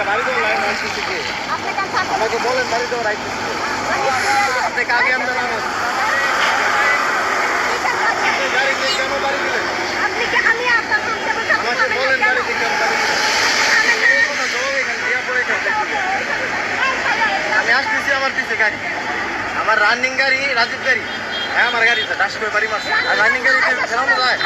আচ্ছা বাড়ি দেবো লাইন আসতেছে কি আপনি কেন থাকবেন আমাকে বলেন বাড়ি দেবো রাইতেছে আপনি কাকে আনতে নামেন আপনি কেন বাড়ি দিলেন আমি আমাকে বলেন? কেন বাড়ি আসতেছি আমার পিছে গাড়ি আমার রানিং গাড়ি রাজীব গাড়ি হ্যাঁ আমার গাড়িতে দাস করে বাড়ি মারছে আর রানিং গাড়িতে ফেরানো যায়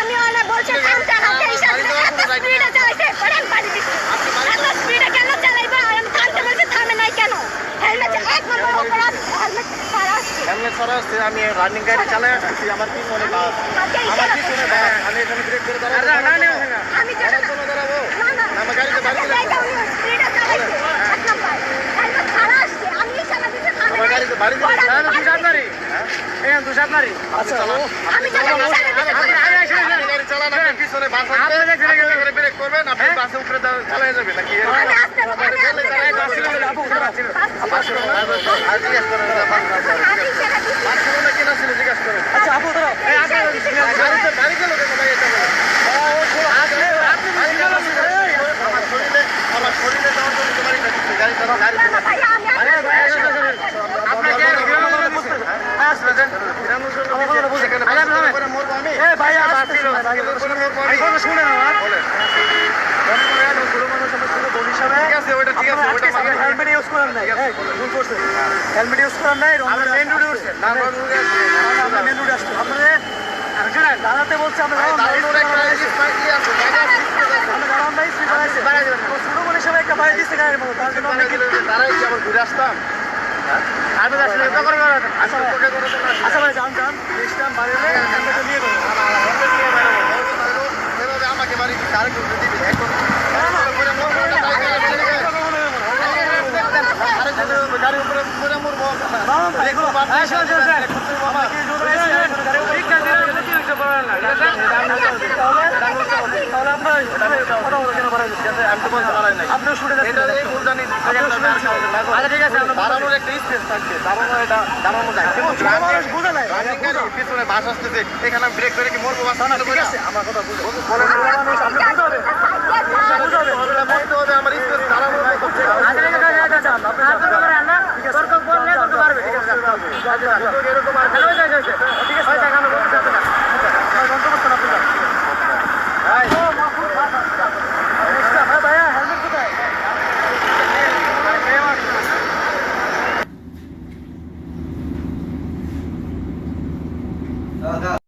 আমি অনেক বলছি থামতে হাতে হিসাব বাড়ি দেওয়ার কোনো right স্পিডে চালাইছে পড়েন বাড়ি দিচ্ছি আপনি বাড়ি এত স্পিডে কেন চালাইবে আর আমি থামতে বলছি থামে নাই কেন হেলমেট এক নম্বর অপরাধ হেলমেট ছাড়া আসছে? সামনে সরা আসছে আমি রানিং গাড়ি চালাই আসছি। আমার পিছনে বাস আমার পিছনে। বাস আমি এখানে ব্রেক করে দাঁড়াবো আমি আমার জন্য দাঁড়াবো। না না আমার গাড়িতে বাড়ি দিলেন এইটা উনি স্পিডে চালাইছে এক নম্বর। হেলমেট ছাড়া আসছে। আমি ইশারা দিতে থামে আমার নাই গাড়িতে বাড়ি দিলেন পড়েন, না, না, বাড়ি দুসাদ নারী হ্যাঁ দুসাদ নারী আচ্ছা আমি যেটা ইশারা দিতে থামে নাই। আপনি গাড়ি চালান আপনি পিছনে বাস আসবে আপনি করে ব্রেক করবেন আপনি বাসে উপরে দা- চালিয়ে যাবেন নাকি আমি আসতে আমি আসতে আর জিজ্ঞেস করেন না, বাস না, বাস। আমি ইশারা দিচ্ছি বাস ছিল না কি না ছিল জিজ্ঞেস করেন আচ্ছা আপু ধরো এই আপনার গাড়িতে বাড়ি গেল কেন ভাই এটা বলেন? আমার শরীরে আমার শরীরে যাওয়ার জন্য তো বাড়িটা দিচ্ছে গাড়ি চালান গাড়ি না না ভাই আমি আপনাকে ঠিক আছে ওটা ঠিক আছে ওটা মানে দাঁড়াতে বলছি আমরা ঘুরে আসতাম। আমি আসলে এটা আচ্ছা করে তো আচ্ছা ভাই যান যান ইসলাম বাড়িলে নিয়ে যাবেন আমাকে বাড়ি কার দিবি এখন করে মরবো না তাই গাড়ি উপরে উপরে মরবো দাঁড়ান ভাই এগুলো হ্যাঁ শুনুন শুনুন স্যার আমরা কি জোর আছে শিক্ষা দিলে যদি কিছু করার না তাহলে তাহলে আপনার কথা বলো কেন বাড়াই দিচ্ছি আমি তো বলতে পারি নাই আপনিও শুনে যাচ্ছেন এটা এই ভুল জানি আচ্ছা ঠিক আছে আমরা দাঁড়ানোর একটা দাঁড়ানো এটা দাঁড়ানো যায় কিন্তু ছোট মানুষ বুঝে নাই পিছনে বাস আসতেছে এখানে আমি ব্রেক করে কি মরবো বাস না ঠিক আছে আমার কথা বুঝে বলেন ছোট মানুষ আপনি বুঝাবে বুঝাবে মরতে হবে আমার স্পেস আচ্ছা ঠিক আছে আচ্ছা আচ্ছা ঠিক এরকম আর 자, 자.